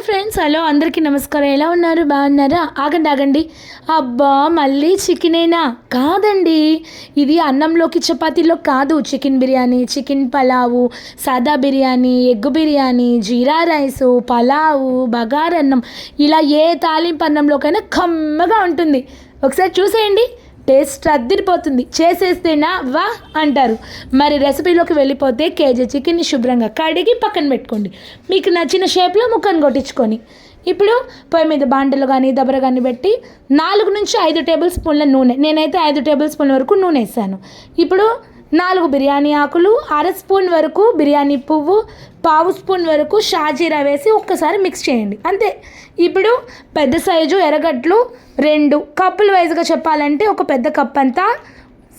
Hi friends hello అందరికీ నమస్కారం. ఎలా ఉన్నారు? బాగున్నారా? ఆగండి ఆగండి. అబ్బా మళ్ళీ చికెనేనా కాదండి. ఇది అన్నంలోకి చపాతీలో కాదు. చికెన్ బిర్యానీ చికెన్ పలావు సాదా బిర్యానీ ఎగ్ బిర్యానీ జీరా రైసు పలావు బగారన్నం. ఇలా ఏ తాలింపు అన్నంలోకైనా కమ్మగా ఉంటుంది. ఒకసారి చూసేయండి. టేస్ట్ అద్దరిపోతుంది. చేసేస్తేనా వా అంటారు. మరి రెసిపీలోకి వెళ్ళిపోతే కేజీ చికెన్ని శుభ్రంగా కడిగి పక్కన పెట్టుకోండి. మీకు నచ్చిన షేప్లో ముక్కను కొట్టించుకొని. ఇప్పుడు పొయ్యి మీద బాండలు కానీ దబర కానీ పెట్టి నాలుగు నుంచి ఐదు టేబుల్ స్పూన్ల నూనె. నేనైతే ఐదు టేబుల్ స్పూన్ల వరకు నూనె వేసాను. ఇప్పుడు నాలుగు బిర్యానీ ఆకులు అర స్పూన్ వరకు బిర్యానీ పువ్వు పావు స్పూన్ వరకు షాజీరా వేసి ఒక్కసారి మిక్స్ చేయండి. అంతే. ఇప్పుడు పెద్ద సైజు ఎర్రగడ్డలు రెండు. కప్పులు వైజ్గా చెప్పాలంటే ఒక పెద్ద కప్ అంతా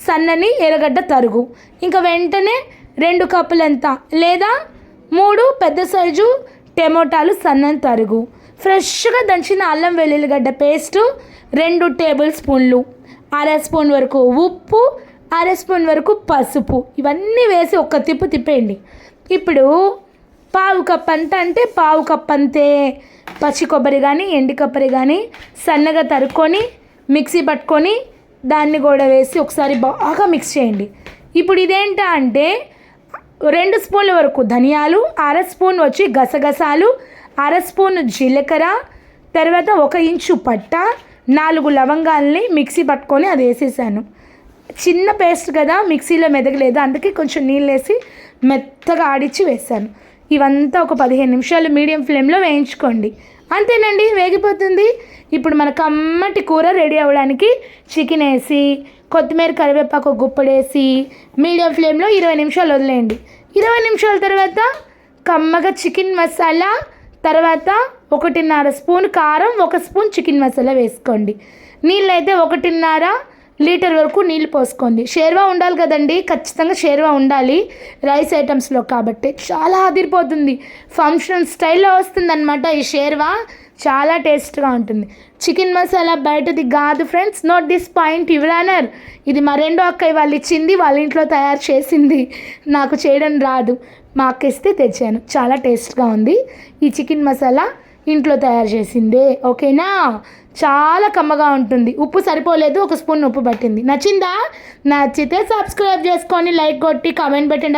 సన్నని ఎర్రగడ్డ తరుగు. ఇంకా వెంటనే రెండు కప్పులంతా లేదా మూడు పెద్ద సైజు టమోటాలు సన్నని తరుగు. ఫ్రెష్గా దంచిన అల్లం వెల్లుల్లిగడ్డ పేస్టు రెండు టేబుల్ స్పూన్లు అర స్పూన్ వరకు ఉప్పు అర స్పూన్ వరకు పసుపు. ఇవన్నీ వేసి ఒక్క తిప్పు తిప్పేయండి. ఇప్పుడు పావు కప్ అంత అంటే పావు కప్ అంతే. పచ్చి కొబ్బరి కానీ ఎండి కొబ్బరి కానీ సన్నగా తరుక్కొని మిక్సీ పట్టుకొని దాన్ని కూడా వేసి ఒకసారి బాగా మిక్స్ చేయండి. ఇప్పుడు ఇదేంటా అంటే రెండు స్పూన్ల వరకు ధనియాలు అర స్పూన్ వచ్చి గసగసాలు అర స్పూన్ జీలకర్ర తర్వాత ఒక ఇంచు పట్ట నాలుగు లవంగాల్ని మిక్సీ పట్టుకొని అది వేసేసాను. చిన్న పేస్ట్ కదా మిక్సీలో మెదగలేదు. అందుకే కొంచెం నీళ్ళు వేసి మెత్తగా ఆడిచ్చి వేసాను ఇవంతా ఒక పదిహేను నిమిషాలు మీడియం ఫ్లేమ్లో వేయించుకోండి. అంతేనండి వేగిపోతుంది. ఇప్పుడు మన కమ్మటి కూర రెడీ అవ్వడానికి చికెన్ వేసి కొత్తిమీర కరివేపాకు గుప్పడేసి మీడియం ఫ్లేమ్లో ఇరవై నిమిషాలు వదిలేయండి. ఇరవై నిమిషాల తర్వాత కమ్మగా చికెన్ మసాలా తర్వాత ఒకటిన్నర స్పూన్ కారం ఒక స్పూన్ చికెన్ మసాలా వేసుకోండి. నీళ్ళైతే ఒకటిన్నర లీటర్ వరకు నీళ్ళు పోసుకోండి. షేర్వా ఉండాలి కదండి. ఖచ్చితంగా షేర్వా ఉండాలి రైస్ ఐటమ్స్లో కాబట్టి. చాలా అదిరిపోతుంది. ఫంక్షన్ స్టైల్లో వస్తుందన్నమాట ఈ షేర్వా. చాలా టేస్ట్గా ఉంటుంది. చికెన్ మసాలా బయటది కాదు friends. Note this point your honour ఇది మరెండో రెండో అక్కయ్య వాళ్ళు ఇచ్చింది. వాళ్ళ ఇంట్లో తయారు చేసింది. నాకు చేయడం రాదు. మా అక్క ఇస్తే తెచ్చాను. చాలా టేస్ట్గా ఉంది. ఈ చికెన్ మసాలా ఇంట్లో తయారు చేసిందే ఓకేనా? చాలా కమ్మగా ఉంటుంది. ఉప్పు సరిపోలేదు ఒక స్పూన్ ఉప్పు పట్టింది. నచ్చిందా? నచ్చితే సబ్స్క్రైబ్ చేసుకొని లైక్ కొట్టి కామెంట్ పెట్టండి.